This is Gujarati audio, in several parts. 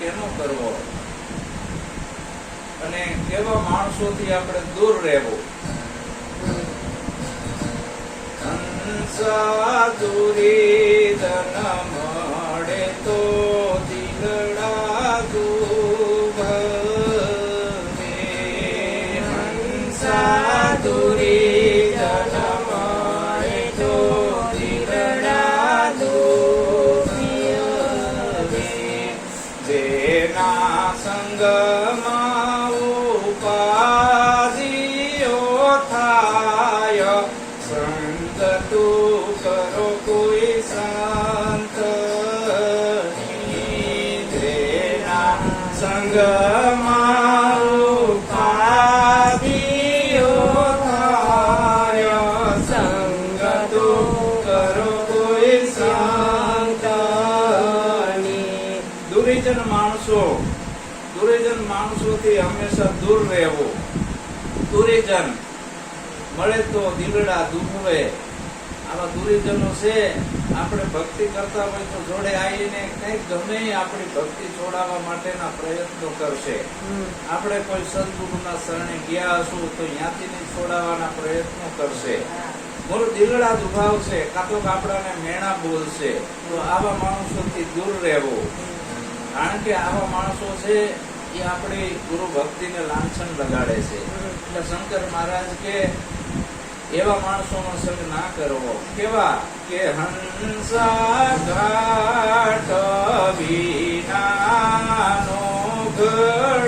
કેનો કરવો? અને કેવા માણસોથી આપણે દૂર રહેવું? ધન મળે સંગમાં ઉપાધિઓ થાય સંગ તું કરો કોઈ સંત જેના દુર્જન મળે તો દિલડા દુભવે આવા દુરીજનો છે આપણે ભક્તિ કરતા હોય તો જોડે આવીને કંઈક ગમે આપણી ભક્તિ છોડાવવા માટેના પ્રયત્નો કરશે. આપણે કોઈ સદગુરુના શરણે ગયા હશું તો ત્યાંથી છોડાવવાના પ્રયત્નો કરશે. બોલો દિલડા દુભાવશે કાં તો આપણાને મેણા બોલશે. તો આવા માણસોથી દૂર રહેવું. કારણ કે આવા માણસો છે એ આપણી ગુરુ ભક્તિને લાંછન લગાડે છે. એટલે શંકર મહારાજ કે, એવા માણસોનો સંગ ના કરવો. કેવા? કે હંસા ઘાટ વિનાનો ઘડુલિયો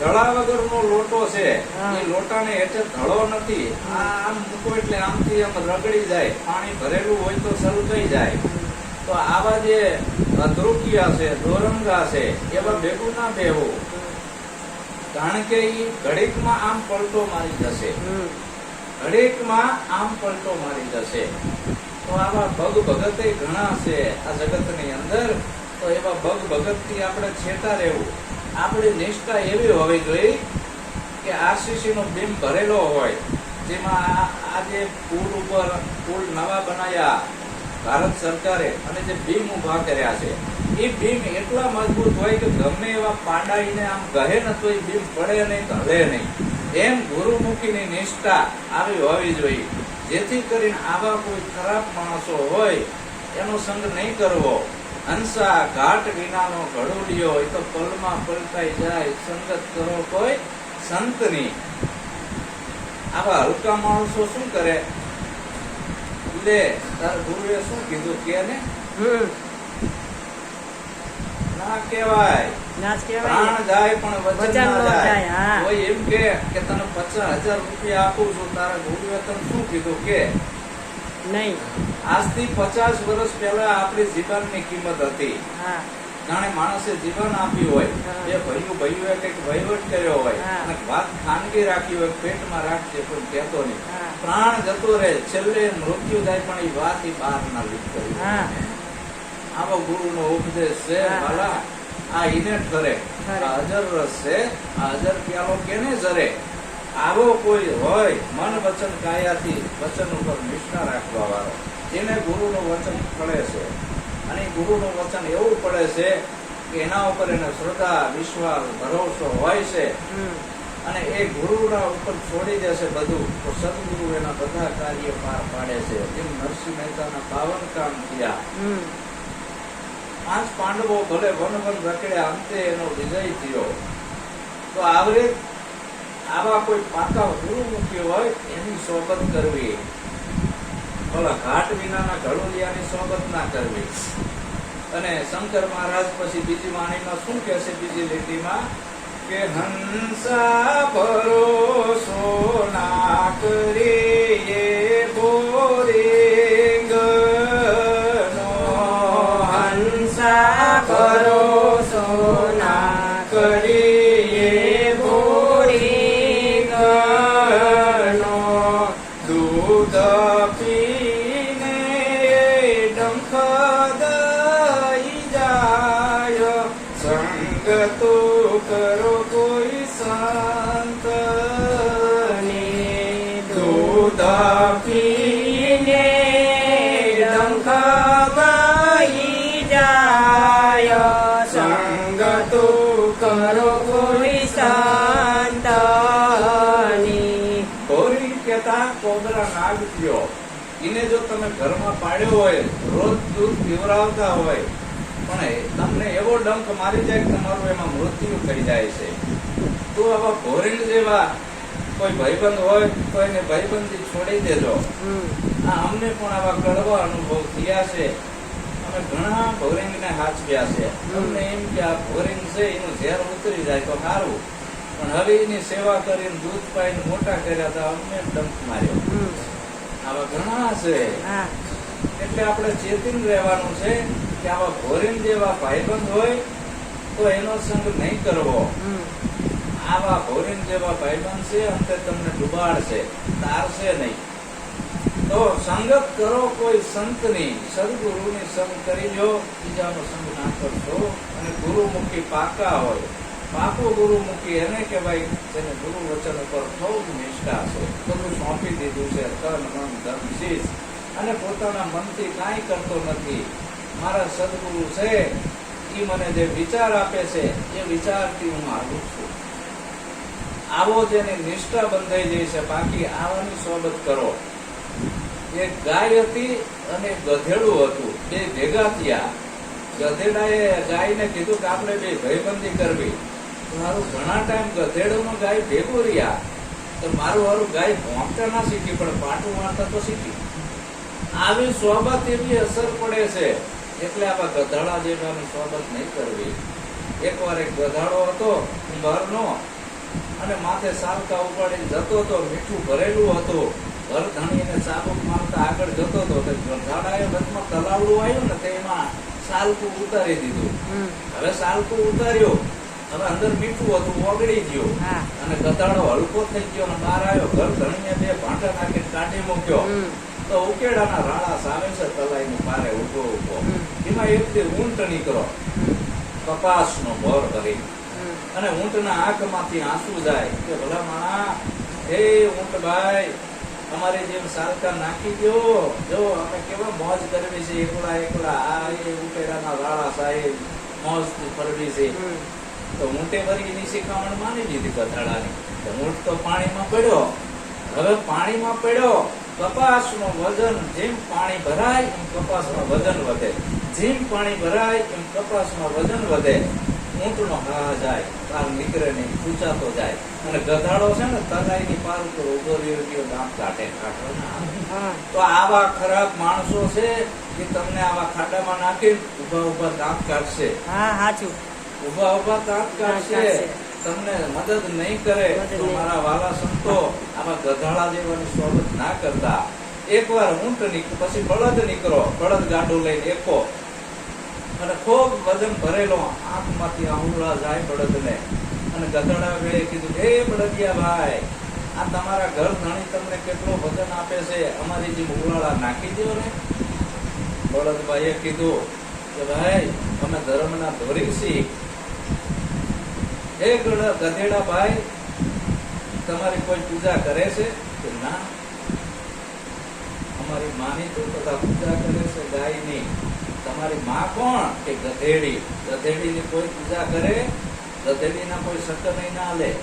ધડા વગરનો લોટો છે. એ લોટાને હેઠે ધડો નથી. આ આમ મૂકો એટલે આમથી આમ રગડી જાય પાણી ભરેલું હોય તો સલકાઈ જાય. તો આવા જે અધ્રુકિયા છે દોરંગા છે એવા ભેગું ના બેવું કારણ કે ઈ ઘડીકમાં આમ પલટો મારી જશે. ઘડીકમાં આમ પલટો મારી જશે. તો આવા ભગ ભગતે ઘણા છે આ જગતની અંદર. તો એવા ભગ ભગતથી આપણે છેટા રહેવું. આપણી નિષ્ઠા એવી હોવી જોઈએ કે આરસીસી નો બીમ ભરેલો હોય, જેમાં આ- પુલ ઉપર પુલ નવા બનાયા ભારત સરકારે અને જે બીમ ઊભા કર્યા છે, એ બીમ એટલા મજબૂત હોય કે ગમે એવા પાંડાઈને આમ ગહે ન તો એ બીમ પડે નહીં હલે નહીં. એમ ગુરુમુખીની નિષ્ઠા આવી હોવી જોઈએ. જેથી કરીને આવા કોઈ ખરાબ માણસો હોય, એનો સંગ નહીં કરવો. હંસા ઘાટ વિનાનો ઘડોડિયો એ તો પલમાં પલટાઈ જાય. સંગત કરો કોઈ સંતની. આવા હલકા માણસો શું કરે? લે તારા ગુરુએ શું કીધું? કે ને? ના કહેવાય. પ્રાણ જાય પણ વચન ના જાય. જાય, કોઈ એમ કે કે તને પચાસ હજાર રૂપિયા આપું છું તારા ગુરુએ તને શું કીધું? કે? નહીં. આજથી પચાસ વર્ષ પહેલા આપણી જીવનની કિંમત હતી. જાણે માણસે જીવન આપ્યું હોય. એ ભયું ભયું કંઈક વહીવટ કર્યો હોય. અને વાત ખાનગી રાખી હોય પેટમાં રાખજે પણ કહેતો નહીં. પ્રાણ જતો રહે. છેલ્લે મૃત્યુ થાય પણ એ વાત એ બહાર ના લીધી આવો ગુરુનો ઉપદેશ છે ભલા આ ઇને ઠરે. ઠરે. આ અજર રસ છે આ અજર પ્યાલો કેને જરે? આવો કોઈ હોય મન વચન કાયાથી વચન ઉપર નિષ્ઠા રાખવા વાળો. એને ગુરુનું વચન પડે છે. અને ગુરુનું વચન એવું પડે છે કે એના ઉપર એને શ્રદ્ધા વિશ્વાસ ભરોસો હોય છે. અને એ ગુરુના ઉપર છોડી દેશે બધું તો સદગુરુ એના બધા કાર્ય પાર પાડે છે. જેમ નરસિંહ મહેતાના પાવન કામ થયા. પાંચ પાંડવો ભલે વન વન રખડ્યા અંતે એનો વિજય થયો. તો આવરે આવા કોઈ પાકા ગુરુ મૂક્યો હોય એની સોગત કરવી. ઓલા ઘાટ વિનાના ઘડુલિયાની સોબત ના કરવી. અને શંકર મહારાજ પછી બીજી વાણીમાં શું કહે છે બીજી લીટીમાં? કે હંસા ભરોસો ના કરીએ બોરિંગનો હંસા ભરોસો ના કરીએ બોરિંગનો. દૂધ ડંખ કરો કોરી એને જો તમે ઘરમાં પાડ્યો હોય રોજ દૂધ પીવરાવતા હોય પણ તમને એવો ડંક મારી જાય કે તમારું એમાં મૃત્યુ થઈ જાય છે તો આવા ભોરીણ જેવા કોઈ ભાઈબંધ હોય તો એને ભાઈબંધી છોડી દેજો. આ અમને પણ આવા કડવા અનુભવ થયા છે. અમે ઘણા ભોરિંગને હાચવ્યા છે. અમને એમ કે આ ભોરિંગ છે એનું ઝેર ઉતરી જાય તો સારું. પણ હવે એની સેવા કરીને દૂધ પાઈને મોટા કર્યા હતા અમને ડંપ માર્યો. આવા ઘણા છે. હા. એટલે આપણે ચેતીન રહેવાનું છે કે આવા ભોરિંગ જેવા ભાઈબંધ હોય તો એનો સંગ નહીં કરવો. આવા ભોરીન જેવા ભાઈબંધ છે અંતે તમને ડુબાડશે તારશે નહીં. તો સંગત કરો, કોઈ સંતની સદગુરુની સંગ કરી લો બીજાનો સંગ ના કરશો. અને ગુરુમુખી પાકા હોય. પાકો ગુરુમુખી એને કે ભાઈ જેને ગુરુ વચન ઉપર ખૂબ નિષ્ઠા છે. બધું સોંપી દીધું છે. તન, મન, ધન, શીશ. અને પોતાના મનથી કાંઈ કરતો નથી. મારા સદગુરુ છે. એ મને જે વિચાર આપે છે, એ વિચારથી હું આગળ છું. આવો જેની નિષ્ઠા બંધાઈ જાય છે. બાકી આવાની સોબત કરો. એ ગાય હતી અને ગધેડું હતું. બે ભેગા થયા. ગધેડાએ ગાયને કીધું કે આપણે બે ભયબંધી કરવી. મારું ઘણા ટાઈમ ગધેડું ગાય ભેગું રહ્યા. તો મારું મારું ગાય ભોંકતા ના શીખી, પણ પાટું વાળતા તો શીખી. આવી સોબત એવી અસર પડે છે. એટલે આવા ગધાડા જેવાની સોબત નહીં કરવી. એકવાર એક ગધાડો હતો ઘરનો અને માથે સાલકા ઉપાડીને જતો હતો મીઠું ભરેલું હતું. ઘર ધણીને ચાબુક મારતા આગળ જતો હતો ગધાડાએ વચમાં તલાવડું આવ્યું ને તેમાં સાલકું ઉતારી દીધું. હવે સાલકું ઉતાર્યો. હવે અંદર મીઠું હતું ઓગળી ગયું. અને ગધાડો હલકો થઈ ગયો અને બહાર આવ્યો. ઘર ધણીએ બે ભાંટા નાખીને કાઢી મૂક્યો. તો ઉકેડાના રાળા સામે છે તલાઈની પારે ઊભો ઊભો. એમાં એક ઊંટ નીકળો કપાસનો મોર ભરી. અને ઊંટના આંખમાંથી આંસુ જાય કે ભલા માણા હે ઊંટ ભાઈ અમારી જેમ સાલકા નાખી ગયો જો અમે કેવા મોજ કરવી છે એકલા એકલા આ એ ઉકેડાના વાળા સાહેબ મોજ ફરવી છે. તો ઊંટે વળી એની શિખામણ માની લીધી કથાડાની ઊંટ તો પાણીમાં પડ્યો. હવે પાણીમાં પડ્યો. કપાસનું વજન જેમ પાણી ભરાય એમ કપાસનું વજન વધે. જેમ પાણી ભરાય એમ કપાસમાં વજન વધે. ઊંટનો હા જાય તાર નીકળે નહીં ખૂંચાતો જાય. અને ગધાડો છે ને તલાઈની પાર ઉપર ઊભો રહ્યો ગયો દાંત કાઢે કાઢો તો આવા ખરાબ માણસો છે કે તમને આવા ખાડામાં નાખી ઊભા ઊભા દાંત કાઢશે. હા સાચું ઊભા ઊભા દાંત કાઢશે. તમને મદદ નહીં કરે તો મારા વાલા સંતો આમાં ગધાડા જેવાની સોબત ના કરતા. એકવાર ઊંટ નીક પછી બળદ નીકળો. બળદ ગાડું લઈને એકો. અને ખૂબ વજન ભરેલો આંખમાંથી આહુડા જાય બળદને. અને ગધેડા વેળે કીધું, હે બળદિયા ભાઈ આ તમારા ઘર ધણી તમને કેટલો વજન આપે છે? અમારી જે ઉલાળા નાખી દો ને. બળદભાઈએ કીધું, કે ભાઈ, અમે ધર્મના ધોરી છીએ. હે ગધેડા ભાઈ તમારી કોઈ પૂજા કરે છે? કે, ના. અમારી માની તો બધા પૂજા કરે છે ગાયની. તમારી માં કોણ? કે ગધેડી. ગધેડીની કોઈ પૂજા કરે? ગધેડીના કોઈ શક્કર નહીં ના લે.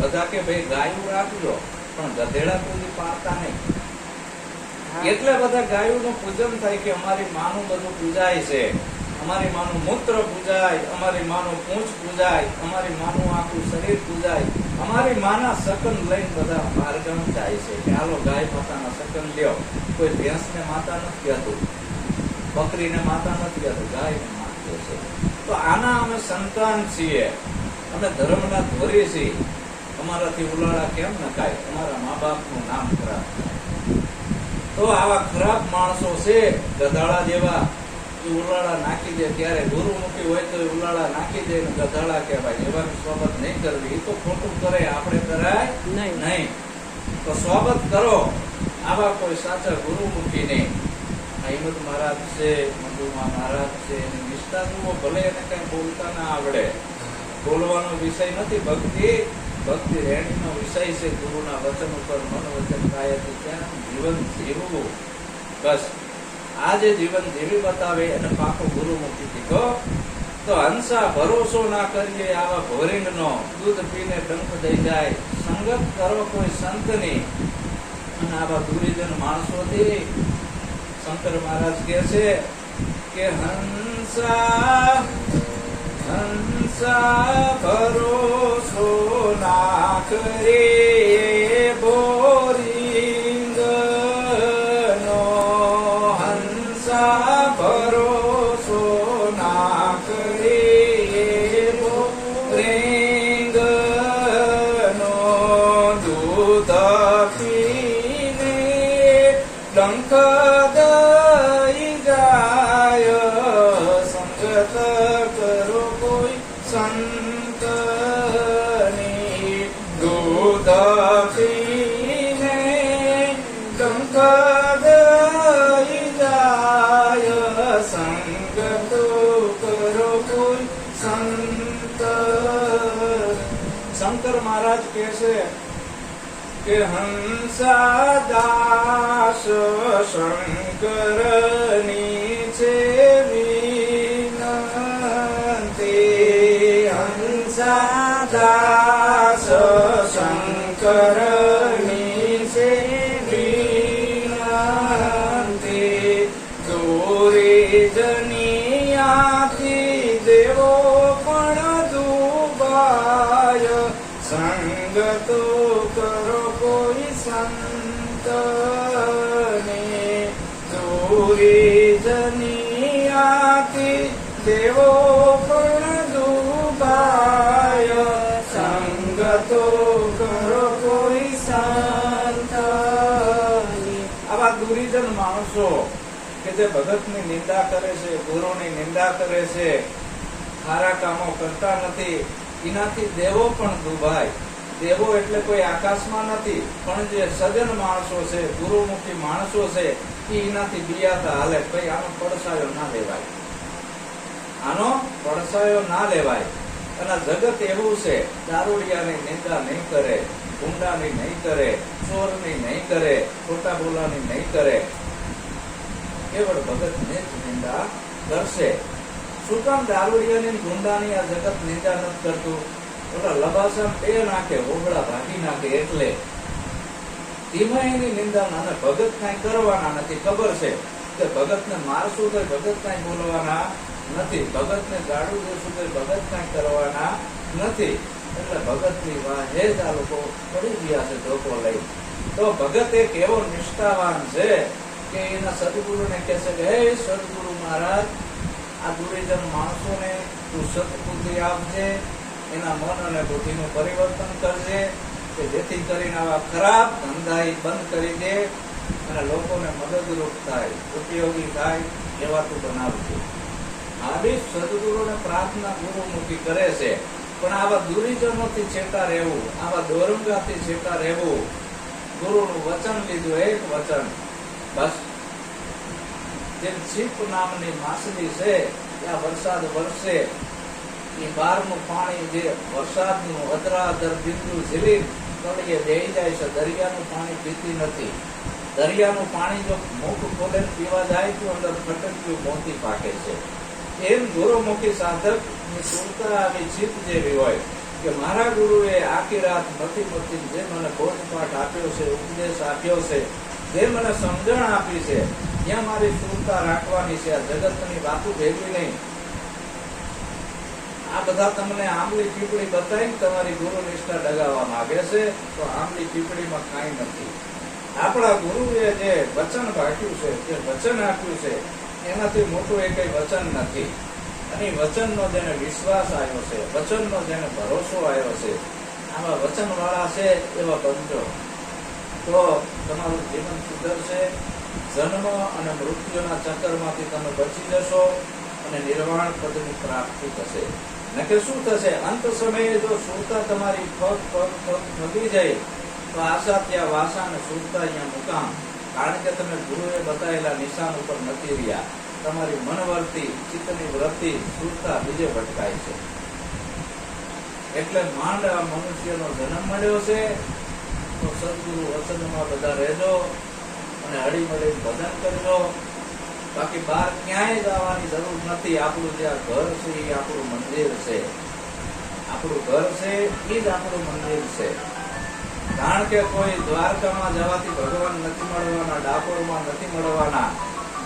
બધા કે ભાઈ ગાયું રાખજો. પણ ગધેડા કોઈ પાડતા નહીં. એટલે બધા ગાયોનું પૂજન થાય કે અમારી માનું બધું પૂજાય છે. અમારી માનું મૂત્ર પૂજાય અમારી માનું પૂંછ પૂજાય અમારી માનું આખું શરીર પૂજાય. અમારી માના સકન લઈને બધા માર્ગમ જાય છે. કે હાલો ગાય માતાના સકન લ્યો. કોઈ ભેંસને માતા નથી કહેતું બકરીને માતા નથી કહેતું ગાયને માતા છે. તો આના અમે સંતાન છીએ. અમે ધર્મના ધોરી છીએ. અમારાથી ઉલાળા કેમ નખાય અમારા મા બાપનું નામ ખરાબ તો આવા ખરાબ માણસો છે ગધાડા જેવા. ઉલાળા નાખી દે ત્યારે ગુરુમુખી હોય તો ઉલાળા નાખી દે ને ગધાડા કહેવાય. એવાની સોબત નહીં કરવી. એ તો ખોટું કરે આપણે કરાય નહીં. નહીં. તો સોબત કરો. આવા કોઈ સાચા ગુરુમુખી નહીં અહિમત મહારાજ છે મધુમા મહારાજ છે, એની ભલે એને કઈ બોલતા ના આવડે. બોલવાનો વિષય નથી, ભક્તિ ભક્તિ રેણીનો વિષય છે, ગુરુના વચન ઉપર મન વચન કાયાથી ત્યાં જીવન જીવવું. બસ. આ જે જીવન જીવી બતાવે, એને પાકો ગુરુમુખી કીધો તો હંસા ભરોસો ના કરીએ, આવા ભોરિંગનો દૂધ પીને ડંખ દઈ જાય. સંગત કરો કોઈ સંતની અને આવા દુરીજન માણસોથી શંકર મહારાજ કહે છે કે હંસા હંસા ભરોસો ના રે મહારાજ કે છે કે હંસાદાસ શંકરની છે વિનંતી. હંસાદાસ શંકરની દેવો પણ દુભાય સંગતો કરો કોઈ સંતને આવા દુરીજન માણસો કે જે ભગતની નિંદા કરે છે, ગુરુની નિંદા કરે છે સારા કામો કરતા નથી, એનાથી દેવો પણ દુભાય. દેવો એટલે કોઈ આકાશમાં નથી, પણ જે સજન માણસો છે, ગુરુમુખી માણસો છે એનાથી બિયાતા હાલે કઈ આનો પડસાયો ના લેવાય. આનો પડસાયો ના લેવાય. અને જગત એવું છે, દારૂડિયાની નિંદા નહીં કરે, ગુંડાની નહીં કરે, ચોરની નહીં કરે ખોટા બોલાની નહીં કરે. કેવળ ભગતને જ નિંદા કરશે. શું કામ દારૂડિયાની ગુંડાની આ જગત નિંદા નથી કરતું? ઓલા લબાસમ બે નાખે ઓગળા ભાગી નાખે એટલે. તેમાં એની નિંદા અને ભગત કાંઈ કરવાના નથી, ખબર છે? કે ભગતને મારશું તો ભગત કાંઈ બોલવાના નથી. ભગતને ગાડું દેશું કે ભગત કાંઈ કરવાના નથી. એટલે ભગતની વાહે જ આ લોકો પડી ગયા છે ધોકો લઈ. તો ભગત એક એવો નિષ્ઠાવાન છે કે એના સદગુરુને કહે છે કે, હે સદગુરુ મહારાજ, આ દુરીજન માણસોને તું સદબુદ્ધિ આપજે, એના મન અને બુદ્ધિનું પરિવર્તન કરજે, કે જેથી કરીને આવા ખરાબ ધંધા બંધ કરી દે અને લોકોને મદદરૂપ થાય, ઉપયોગી થાય, એવા તું બનાવજે. આવી સદગુરુને પ્રાર્થના ગુરુમુખી કરે છે. પણ આવા દુરીજનોથી છેટા રહેવું, આવા દોરંગાથી છેટા રહેવું, ગુરુનું વચન લીધું, એક વચન. બસ. જેમ છીપ નામની માછલી છે, ત્યાં વરસાદ વરસે. એ બારનું પાણી જે વરસાદનું અધરાધર બિંદુ ઝીલી તળિયે જઈ જાય છે, દરિયાનું પાણી પીતી નથી. દરિયાનું પાણી જો મુખ ખોલે પીવા જાય તો અંદર ફટક્યું મોતી પાકે છે. એમ ગુરુમુખી સાધક સુરતા આવી ચિત્ત જેવી હોય કે મારા ગુરુએ આખી રાત નથી મથી જે મને બોધપાઠ આપ્યો છે, ઉપદેશ આપ્યો છે, જે મને સમજણ આપી છે, ત્યાં મારી સુરતા રાખવાની છે, આ જગતની વાતો ભેગી નહીં. આ બધા તમને આંબલી પીપળી બતાવીને તમારી ગુરુ નિષ્ઠા ડગાવવા માંગે છે, તો આંબલી પીપળીમાં કાંઈ નથી. આપણા ગુરુએ જે વચન ભાગ્યું છે, જે વચન આપ્યું છે એનાથી મોટું એ કઈ વચન નથી. અને વચનનો જેને વિશ્વાસ આવ્યો છે, વચનનો જેને ભરોસો આવ્યો છે આમાં વચનવાળા છે એવા બનજો તો તમારું જીવન સુધરશે જન્મ અને મૃત્યુના ચક્કરમાંથી તમે બચી જશો અને નિર્વાણ પદની પ્રાપ્તિ થશે. નકે શું થશે? અંત સમયે જો સુરતા તમારી પગ પગ પગ થકી જાય, તો આશા ત્યાં વાસા અને સુરતા અહીંયા મુકામ. કારણ કે તમે ગુરુએ બતાવેલા નિશાન ઉપર નથી રહ્યા. તમારી મનવર્તી, ચિત્તની વૃત્તિ સુરતા બીજે ભટકાય છે. એટલે માંડ આ મનુષ્યનો જન્મ મળ્યો છે, તો સદગુરુ વસનમાં બધા રહેજો અને હળી મળી ભજન કરજો. બાકી બહાર ક્યાંય જવાની જરૂર નથી. આપણું જે આ ઘર છે, એ આપણું મંદિર છે. આપણું ઘર છે, એ જ આપણું મંદિર છે. કારણ કે કોઈ દ્વારકામાં જવાથી ભગવાન નથી મળવાના, ડાકોરમાં નથી મળવાના.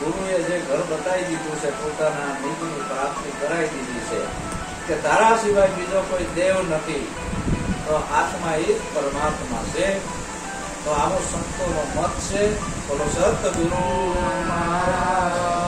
ગુરુએ જે ઘર બતાવી દીધું છે, પોતાના નીતિની પ્રાપ્તિ કરાવી દીધી છે, કે તારા સિવાય બીજો કોઈ દેવ નથી, તો આત્મા એ પરમાત્મા છે. તો આવો સંતોનો મત છે. બોલો, સતગુરુ મહારાજ